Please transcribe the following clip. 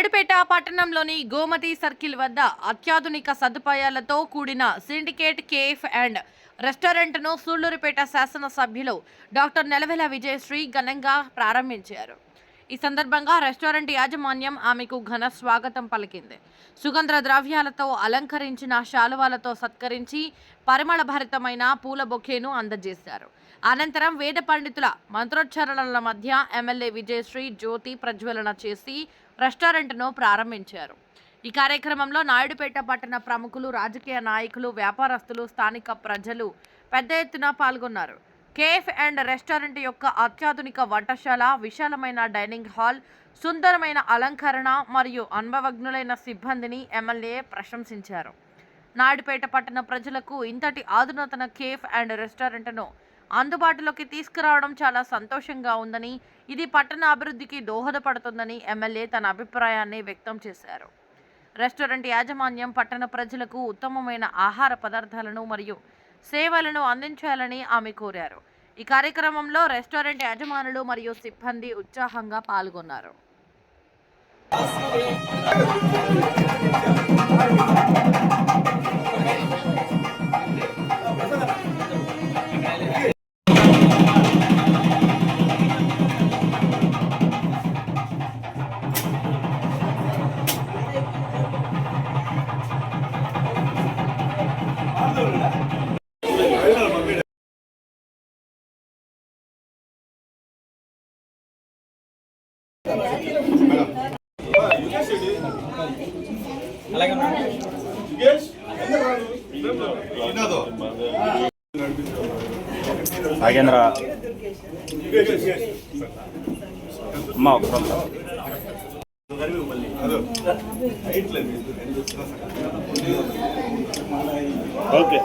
నాయుడుపేట పట్టణంలోని గోమతి సర్కిల్ వద్ద అత్యాధునిక సదుపాయాలతో కూడిన సిండికేట్ కేఫ్ అండ్ రెస్టారెంట్ను సూళ్ళూరుపేట శాసనసభ్యులు డాక్టర్ నెలవెల విజయశ్రీ ఘనంగా ప్రారంభించారు. ఈ సందర్భంగా రెస్టారెంట్ యాజమాన్యం ఆమెకు ఘన స్వాగతం పలికింది. సుగంధ ద్రవ్యాలతో అలంకరించిన శాలువాలతో సత్కరించి పరిమళ భరితమైన పూల బొకేను అందజేశారు. అనంతరం వేద పండితుల మంత్రోచ్చారణల మధ్య ఎమ్మెల్యే విజయశ్రీ జ్యోతి ప్రజ్వలన చేసి రెస్టారెంట్ను ప్రారంభించారు. ఈ కార్యక్రమంలో నాయుడుపేట పట్టణ ప్రముఖులు రాజకీయ నాయకులు వ్యాపారస్తులు స్థానిక ప్రజలు పెద్ద ఎత్తున పాల్గొన్నారు. కేఫ్ అండ్ రెస్టారెంట్ యొక్క అత్యాధునిక వంటశాల విశాలమైన డైనింగ్ హాల్ సుందరమైన అలంకరణ మరియు అనుభవజ్ఞులైన సిబ్బందిని ఎమ్మెల్యే ప్రశంసించారు. నాయుడుపేట పట్టణ ప్రజలకు ఇంతటి ఆధునతన కేఫ్ అండ్ రెస్టారెంట్ను అందుబాటులోకి తీసుకురావడం చాలా సంతోషంగా ఉందని ఇది పట్టణ అభివృద్ధికి దోహదపడుతుందని ఎమ్మెల్యే తన అభిప్రాయాన్ని వ్యక్తం చేశారు. రెస్టారెంట్ యాజమాన్యం పట్టణ ప్రజలకు ఉత్తమమైన ఆహార పదార్థాలను మరియు సేవలను అందించాలని ఆమె కోరారు. ఈ కార్యక్రమంలో రెస్టారెంట్ యజమానులు మరియు సిబ్బంది ఉత్సాహంగా పాల్గొన్నారు. నాగేంద్ర అమ్మ ఒక ఓకే.